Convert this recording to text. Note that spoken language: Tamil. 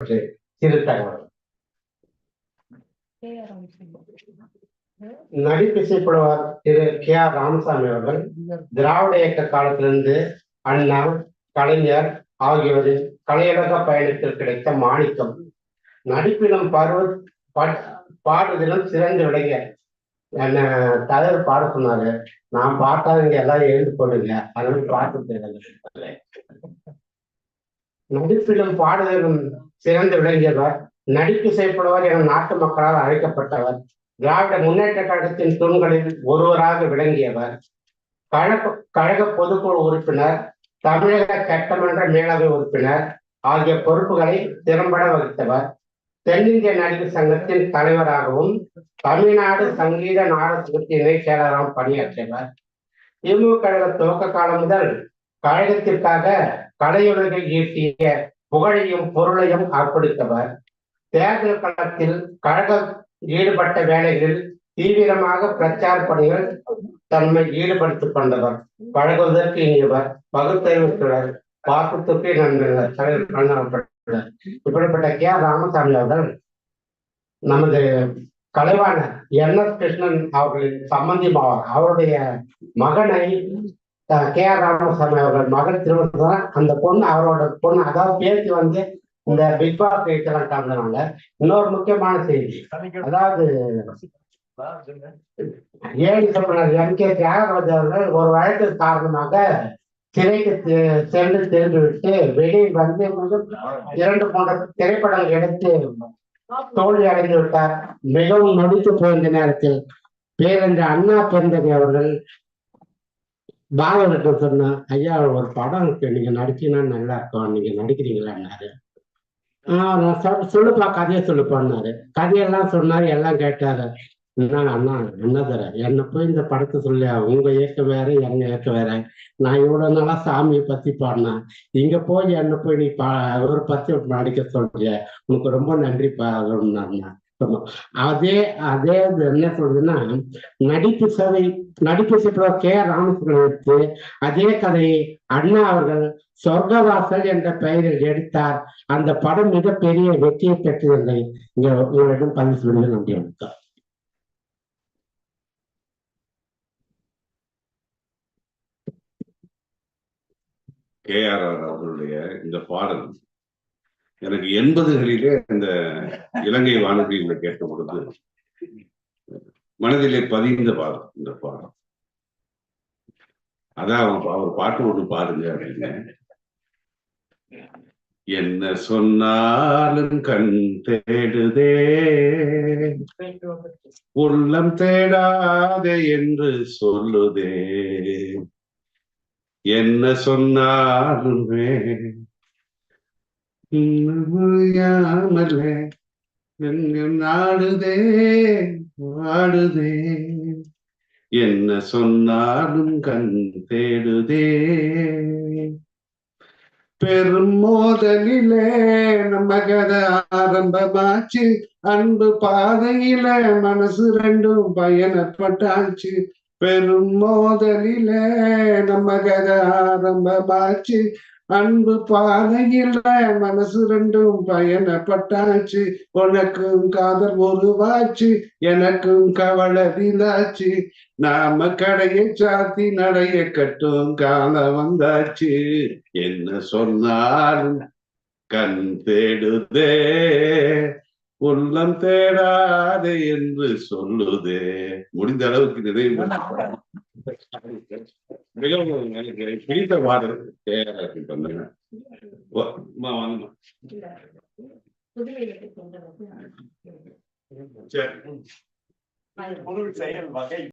சிறு தகவல். நடிப்பிசைப்படுவார் திரு கே ஆர் ராமசாமி அவர்கள் திராவிட இயக்க காலத்திலிருந்து அண்ணா கலைஞர் ஆகியோரின் கலையுலக பயணத்தில் கிடைத்த மாணிக்கம். நடிப்பிலும் பருவ பாடுவதிலும் சிறந்து விளங்க என்ன தலைவர் பாட சொன்னாரு. நான் பார்த்தாங்க எல்லாம் எழுந்து போடுங்க. அதனால பாட்டு தெரியாது நடிப்பிலும் பாடுதலும் சிறந்து விளங்கியவர் நடிப்பு செய்யப்படுவார் என நாட்டு மக்களால் அழைக்கப்பட்டவர் திராவிட முன்னேற்ற கழகத்தின் தூண்களில் ஒருவராக விளங்கியவர். கழக கழக பொதுக்குழு உறுப்பினர் தமிழக சட்டமன்ற மேலவை உறுப்பினர் ஆகிய பொறுப்புகளை திறம்பட வகித்தவர். தென்னிந்திய நடிகர் சங்கத்தின் தலைவராகவும் தமிழ்நாடு சங்கீத நாடகத்தின் இணைச் செயலராகவும் பணியாற்றியவர். திமுக கழக துவக்க காலம் முதல் கழகத்திற்காக கலையுலகில் ஈட்டிய புகழையும் பொருளையும் அர்ப்பணித்தவர். தேர்தல் களத்தில் கழகம் ஈடுபட்ட வேலைகளில் தீவிரமாக பிரச்சார பணிகள் தன்மை ஈடுபடுத்திக் கொண்டவர். பழகுவதற்கு இனியவர் பகுத்தறிவுற்றவர் பாசத்துக்கு நண்பர்கள் தலைவர் இப்படிப்பட்ட கே. ராமசாமி அவர்கள் நமது கலைவாணர் என் எஸ் கிருஷ்ணன் அவர்களின் சம்பந்தி அவருடைய மகனை கே ஆர் ராமசாமி அவர்கள் மகன் திருமணம் அந்த பொண்ணு அவரோட பொண்ணு அதாவது பேசி வந்து இந்த பிக் பாஸ் பேச்செல்லாம் கலந்துனாங்க. இன்னொரு முக்கியமான செய்தி. அதாவது ஏழு சொல்றாரு எம் கே தியாகராஜ் அவர்கள் ஒரு வழக்கு காரணமாக சிறைக்கு சென்று தெரிந்து விட்டு வெளியில் வந்து இரண்டு போன்ற திரைப்படங்கள் எடுத்து தோல்வி அடைந்து விட்டார். மிகவும் நொடித்து போயிருந்த நேரத்தில் பேரன்ற அண்ணா பெருந்தகை அவர்கள் பாலகிட்ட சொன்னேன் ஐயா ஒரு படம் இருக்கு. நீங்க நடிச்சீங்கன்னா நல்லா இருக்கும். நீங்க நடிக்கிறீங்களான்னாரு ஆஹ் நான் சொல்~ சொல்லுப்பா கதையை சொல்லுப்பான்னாரு. கதையெல்லாம் சொன்னாரு எல்லாம் கேட்டாரு. என்ன அண்ணா என்ன தர? என்னை போய் இந்த படத்தை சொல்லியா? உங்க இயக்க வேற எங்க இயக்க வேற. நான் இவ்வளவு நாளா சாமியை பத்தி பாடினேன். இங்க போய் என்ன போய் நீ பா ஒரு பத்தி நடிக்க சொல்றிய. உனக்கு ரொம்ப நன்றிப்பா அப்படின்னாருண்ணா அதே அதே என்ன சொல்றதுன்னா நடிப்பு சேவை நடிப்பு சேவை கே. ராமகிருஷ்ணன் எடுத்து அதே கதையை அண்ணா அவர்கள் சொர்க்கவாசல் என்ற பெயரில் எடுத்தார். அந்த படம் மிகப்பெரிய வெற்றியை பெற்றதை இங்க உங்களிடம் பதிவு சொல்ல நம்பி வணக்கம். கே. ஆர். ஆர். அவர்களுடைய இந்த பாடல் எனக்கு எண்பதுகளிலே இந்த இலங்கை வானொலியில கேட்ட பொழுது மனதிலே பதிந்த பாடம் இந்த பாடம் அதான் அவர் பாட்டு ஒண்ணு பாருங்க அப்படின்னு. என்ன சொன்னாலும் கண் தேடுதே. உள்ளம் தேடாதே என்று சொல்லுதே. என்ன சொன்னாலுமே முடியாமலே எங்கும் நாடுதே வாடுதே என்ன சொன்னாலும் கண் தேடுதே. பெரும் மோதலிலே நம்ம கதை ஆரம்பமாச்சு அன்பு பாதையில மனசு ரெண்டும் பயணப்பட்டாச்சு. பெரும் மோதலில நம்ம கதை ஆரம்பமாச்சு அன்பு பாதையில் மனசு ரெண்டும் பயணப்பட்டாச்சு. உனக்கும் காதல் உருவாச்சு எனக்கும் கவலை வீணாச்சு நாம கடையை சாத்தி நடைய கட்டும் காலம் வந்தாச்சு. என்ன சொன்னாலும் கண் தேடுதே. உள்ளம் தேடாதே என்று சொல்லுதே. முடிந்த அளவுக்கு நிறைவு மிகவும் எனக்கு பிடித்த பாடல் வாங்கம்மா சரி. செயல் வகை.